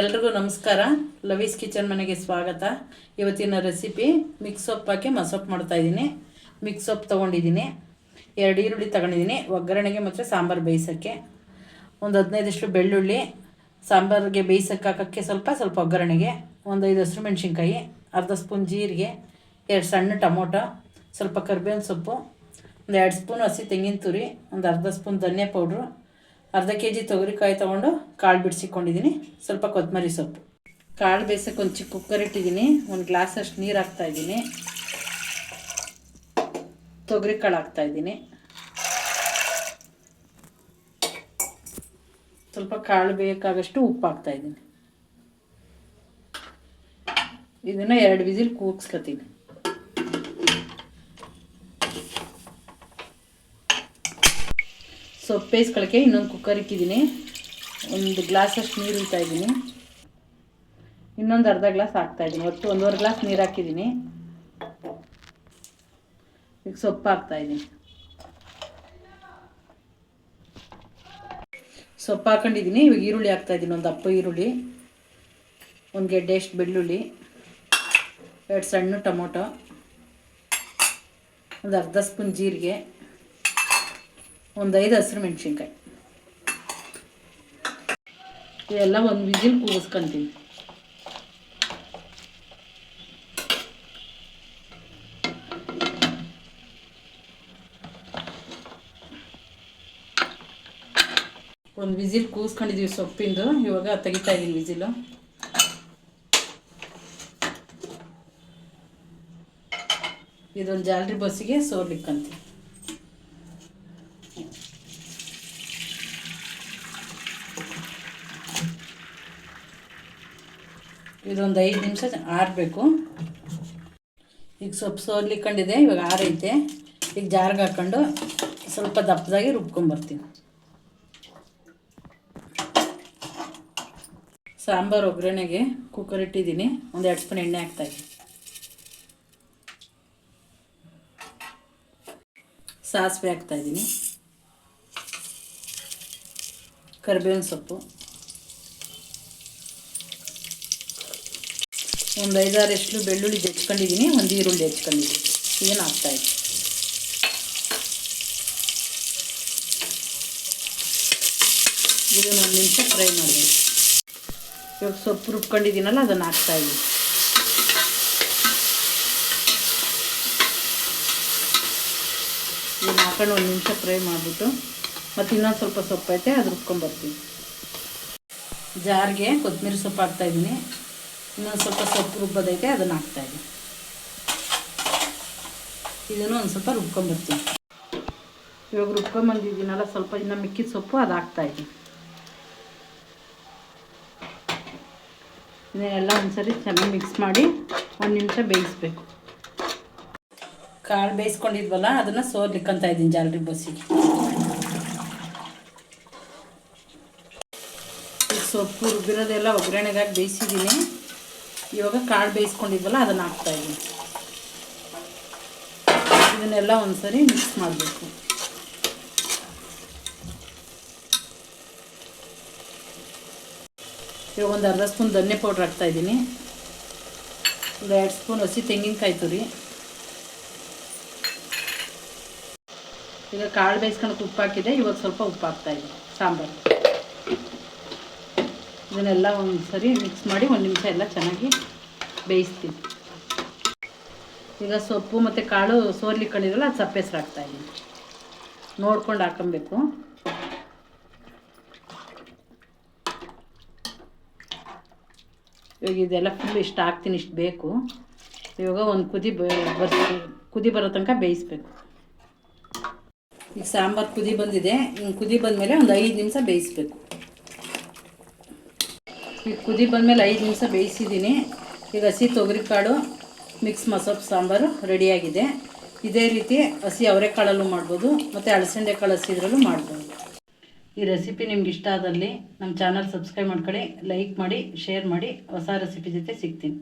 ಎಲ್ರಿಗೂ ನಮಸ್ಕಾರ. ಲವೀಸ್ ಕಿಚನ್ ಮನೆಗೆ ಸ್ವಾಗತ. ಇವತ್ತಿನ ರೆಸಿಪಿ ಮಿಕ್ಸ್ ಸೊಪ್ಪು ಹಾಕಿ ಮಸೊಪ್ಪು ಮಾಡ್ತಾ ಇದ್ದೀನಿ. ಮಿಕ್ಸ್ ಸೊಪ್ಪು ತೊಗೊಂಡಿದ್ದೀನಿ. ಎರಡು ಈರುಳ್ಳಿ ತಗೊಂಡಿದ್ದೀನಿ. ಒಗ್ಗರಣೆಗೆ ಮತ್ತು ಸಾಂಬಾರು ಬೇಯಿಸೋಕ್ಕೆ. ಒಂದು ಹದಿನೈದಷ್ಟು ಬೆಳ್ಳುಳ್ಳಿ, ಸಾಂಬಾರಿಗೆ ಬೇಯಿಸೋಕ್ಕೆ ಹಾಕೋಕ್ಕೆ ಸ್ವಲ್ಪ ಸ್ವಲ್ಪ ಒಗ್ಗರಣೆಗೆ. ಒಂದು ಐದು ಹಸಿರು ಮೆಣಸಿನ್ಕಾಯಿ, ಅರ್ಧ ಸ್ಪೂನ್ ಜೀರಿಗೆ, ಎರಡು ಸಣ್ಣ ಟೊಮೊಟೊ, ಸ್ವಲ್ಪ ಕರ್ಬೇವಿನ ಸೊಪ್ಪು, ಒಂದು ಎರಡು ಸ್ಪೂನ್ ಹಸಿ ತೆಂಗಿನ ತುರಿ, ಒಂದು ಅರ್ಧ ಸ್ಪೂನ್ ಧನಿಯಾ ಪೌಡ್ರು ಅರ್ಧ ಕೆ ಜಿ ತೊಗರಿಕಾಯಿ ತೊಗೊಂಡು ಕಾಳು ಬಿಡಿಸಿಕೊಂಡಿದ್ದೀನಿ. ಸ್ವಲ್ಪ ಕೊತ್ತಂಬರಿ ಸೊಪ್ಪು. ಕಾಳು ಬೇಯಿಸೋಕೆ ಒಂದು ಚಿಕ್ಕ ಕುಕ್ಕರ್ ಇಟ್ಟಿದ್ದೀನಿ. ಒಂದು ಗ್ಲಾಸ್ ಅಷ್ಟು ನೀರು ಹಾಕ್ತಾ ಇದ್ದೀನಿ. ತೊಗರಿ ಕಾಳು ಹಾಕ್ತಾ ಇದ್ದೀನಿ. ಸ್ವಲ್ಪ ಕಾಳು ಬೇಕಾಗಷ್ಟು ಉಪ್ಪು ಹಾಕ್ತಾ ಇದ್ದೀನಿ. ಇದನ್ನು ಎರಡು ವಿಸಿಲ್ ಕೂಗ್ಸ್ಕೊತೀನಿ. ಸೊಪ್ಪು ಬೇಯಿಸ್ಕೊಳ್ಳೋಕ್ಕೆ ಇನ್ನೊಂದು ಕುಕ್ಕರ್ ಇಕ್ಕಿದ್ದೀನಿ ಒಂದು ಗ್ಲಾಸಷ್ಟು ನೀರು ಇಡ್ತಾ ಇದ್ದೀನಿ. ಇನ್ನೊಂದು ಅರ್ಧ ಗ್ಲಾಸ್ ಹಾಕ್ತಾ ಇದ್ದೀನಿ. ಒಟ್ಟು ಒಂದೂವರೆ ಗ್ಲಾಸ್ ನೀರು ಹಾಕಿದ್ದೀನಿ ಈಗ ಸೊಪ್ಪು ಹಾಕ್ತಾ ಇದ್ದೀನಿ. ಸೊಪ್ಪು ಹಾಕೊಂಡಿದ್ದೀನಿ ಇವಾಗ ಈರುಳ್ಳಿ ಹಾಕ್ತಾ ಇದ್ದೀನಿ. ಒಂದು ಅಪ್ಪ ಈರುಳ್ಳಿ, ಒಂದು ಗೆಡ್ಡೆ ಎಷ್ಟು ಬೆಳ್ಳುಳ್ಳಿ, ಎರಡು ಸಣ್ಣ ಟೊಮೊಟೊ, ಒಂದು ಅರ್ಧ ಸ್ಪೂನ್ ಜೀರಿಗೆ ಒಂದು ಐದು ಹಸಿರು ಮೆಣಸಿನ್ಕಾಯಿ. ಇವೆಲ್ಲ ಒಂದು ವಿಜಿಲ್ ಕೂಗಿಸ್ಕೊಂತೀನಿ ಒಂದು ವಿಸಿಲ್ ಕೂಸ್ಕೊಂಡಿದ್ದೀವಿ ಸೊಪ್ಪಿಂದು. ಇವಾಗ ತೆಗಿತಾ ಇದ್ದೀನಿ ವಿಸಿಲು ಇದೊಂದು ಜಾಲರಿ ಬಸ್ಸಿಗೆ ಸೋರ್ಲಿಕ್ಕಂತೀವಿ ಇದೊಂದು ಐದು ನಿಮಿಷ ಆರಬೇಕು. ಈಗ ಸೊಪ್ಪು ಸೋರ್ಲಿಕ್ಕಂಡಿದೆ ಇವಾಗ ಆರೈತೆ. ಈಗ ಜಾರ್ಗೆ ಹಾಕ್ಕೊಂಡು ಸ್ವಲ್ಪ ದಪ್ಪದಾಗಿ ರುಬ್ಕೊಂಬರ್ತೀನಿ ಸಾಂಬಾರು ಒಗ್ಗರಣೆಗೆ ಕುಕ್ಕರ್ ಇಟ್ಟಿದ್ದೀನಿ. ಒಂದು ಎರಡು ಸ್ಪೂನ್ ಎಣ್ಣೆ ಹಾಕ್ತಾಯಿದ್ದೀನಿ ಸಾಸಿವೆ ಹಾಕ್ತಾಯಿದ್ದೀನಿ ಕರಿಬೇವಿನ ಸೊಪ್ಪು. ಒಂದು ಐದಾರು ಎಷ್ಟು ಬೆಳ್ಳುಳ್ಳಿ ಹೆಚ್ಕೊಂಡಿದ್ದೀನಿ ಒಂದು ಈರುಳ್ಳಿ ಹೆಚ್ಕೊಂಡಿದ್ದೀನಿ. ಆಗ್ತಾ ಇದೆ? ಇದನ್ನು ಒಂದು ನಿಮಿಷ ಫ್ರೈ ಮಾಡಬೇಕು. ಇವಾಗ ಸೊಪ್ಪು ರುಬ್ಕೊಂಡಿದ್ದೀನಲ್ಲ, ಅದನ್ನು ಹಾಕ್ತಾಯಿದ್ದೀನಿ ಇದನ್ನು ಹಾಕೊಂಡು ಒಂದು ನಿಮಿಷ ಫ್ರೈ ಮಾಡಿಬಿಟ್ಟು, ಮತ್ತು ಇನ್ನೊಂದು ಸ್ವಲ್ಪ ಸೊಪ್ಪು ಐತೆ ಅದು ರುಬ್ಕೊಂಡ್ಬರ್ತೀನಿ ಜಾರಿಗೆ ಕೊತ್ತಂಬರಿ ಸೊಪ್ಪು ಹಾಕ್ತಾಯಿದ್ದೀನಿ ಇನ್ನೊಂದು ಸ್ವಲ್ಪ ಸೊಪ್ಪು ರುಬ್ಬೋದೈತೆ ಅದನ್ನು ಇದೆ ಇದನ್ನು ಒಂದು ಸ್ವಲ್ಪ ರುಬ್ಕೊಂಬರ್ತೀನಿ ಇವಾಗ ರುಬ್ಕೊಂಬಂದಿದ್ದೀನಲ್ಲ ಸ್ವಲ್ಪ ಇನ್ನು ಮಿಕ್ಕಿದ ಸೊಪ್ಪು ಅದು ಹಾಕ್ತಾಯಿದ್ದೀನಿ ಇದನ್ನೆಲ್ಲ ಒಂದ್ಸರಿ ಚೆನ್ನಾಗಿ ಮಿಕ್ಸ್ ಮಾಡಿ ಒಂದು ನಿಮಿಷ ಬೇಯಿಸ್ಬೇಕು. ಕಾಳು ಬೇಯಿಸ್ಕೊಂಡಿದ್ವಲ್ಲ, ಅದನ್ನು ಸೋರ್ಲಿಕ್ಕಂತ ಇದ್ದೀನಿ ಜಾಲರಿ ಬಸ್ಸಿಗೆ. ಸೊಪ್ಪು ರುಬ್ಬಿರೋದೆಲ್ಲ ಒಗ್ಗರಣೆಗಾಗಿ ಬೇಯಿಸಿದ್ದೀನಿ. ಇವಾಗ ಕಾಳು ಬೇಯಿಸ್ಕೊಂಡಿದ್ವಲ್ಲ, ಅದನ್ನು ಹಾಕ್ತಾಯಿದ್ದೀನಿ ಇದನ್ನೆಲ್ಲ ಒಂದ್ಸರಿ ಮಿಕ್ಸ್ ಮಾಡಬೇಕು. ಇವಾಗ ಒಂದು ಅರ್ಧ ಸ್ಪೂನ್ ಧನ್ಯ ಪೌಡ್ರ್ ಹಾಕ್ತಾಯಿದ್ದೀನಿ ಒಂದು ಎರಡು ಸ್ಪೂನ್ ಹಸಿ ತೆಂಗಿನಕಾಯಿ ತುರಿ. ಈಗ ಕಾಳು ಬೇಯಿಸ್ಕೊಂಡು ಉಪ್ಪು ಹಾಕಿದೆ ಇವಾಗ ಸ್ವಲ್ಪ ಉಪ್ಪು ಹಾಕ್ತಾಯಿದ್ದೀನಿ ಸಾಂಬಾರು. ಇದನ್ನೆಲ್ಲ ಒಂದು ಸರಿ ಮಿಕ್ಸ್ ಮಾಡಿ ಒಂದು ನಿಮಿಷ ಎಲ್ಲ ಚೆನ್ನಾಗಿ ಬೇಯಿಸ್ತೀನಿ. ಈಗ ಸೊಪ್ಪು ಮತ್ತು ಕಾಳು ಸೋರ್ಲಿಕ್ಕೊಂಡಿದ್ರಲ್ಲ ಅದು ಸಪ್ಪೆ ಹಾಕ್ತಾಯಿದ್ದೀನಿ ನೋಡ್ಕೊಂಡು ಹಾಕೊಬೇಕು. ಇವಾಗ ಇದೆಲ್ಲ ಫುಲ್ ಇಷ್ಟು ಹಾಕ್ತೀನಿ, ಇಷ್ಟು ಬೇಕು. ಇವಾಗ ಒಂದು ಕುದಿ ಬರ್ಸಿ, ಕುದಿ ಬರೋ ತನಕ ಬೇಯಿಸ್ಬೇಕು. ಈಗ ಸಾಂಬಾರು ಕುದಿ ಬಂದಿದೆ. ಹಿಂಗೆ ಕುದಿ ಬಂದಮೇಲೆ ಒಂದು ಐದು ನಿಮಿಷ ಬೇಯಿಸ್ಬೇಕು. ಈಗ ಕುದಿ ಬಂದಮೇಲೆ ಐದು ನಿಮಿಷ ಬೇಯಿಸಿದ್ದೀನಿ. ಈಗ ಹಸಿ ತೊಗರಿ ಕಾಳು ಮಿಕ್ಸ್ ಮಸೊಪ್ಪು ಸಾಂಬಾರು ರೆಡಿಯಾಗಿದೆ. ಇದೇ ರೀತಿ ಹಸಿ ಅವರೆಕಾಳಲ್ಲೂ ಮಾಡ್ಬೋದು, ಮತ್ತು ಅಳಸಂದೆ ಕಾಳು ಹಸಿದ್ರಲ್ಲೂ ಮಾಡ್ಬೋದು. ಈ ರೆಸಿಪಿ ನಿಮ್ಗೆ ಇಷ್ಟ ಆದಲ್ಲಿ ನಮ್ಮ ಚಾನಲ್ ಸಬ್ಸ್ಕ್ರೈಬ್ ಮಾಡ್ಕೊಳ್ಳಿ ಲೈಕ್ ಮಾಡಿ ಶೇರ್ ಮಾಡಿ, ಹೊಸ ರೆಸಿಪಿ ಜೊತೆ ಸಿಗ್ತೀನಿ.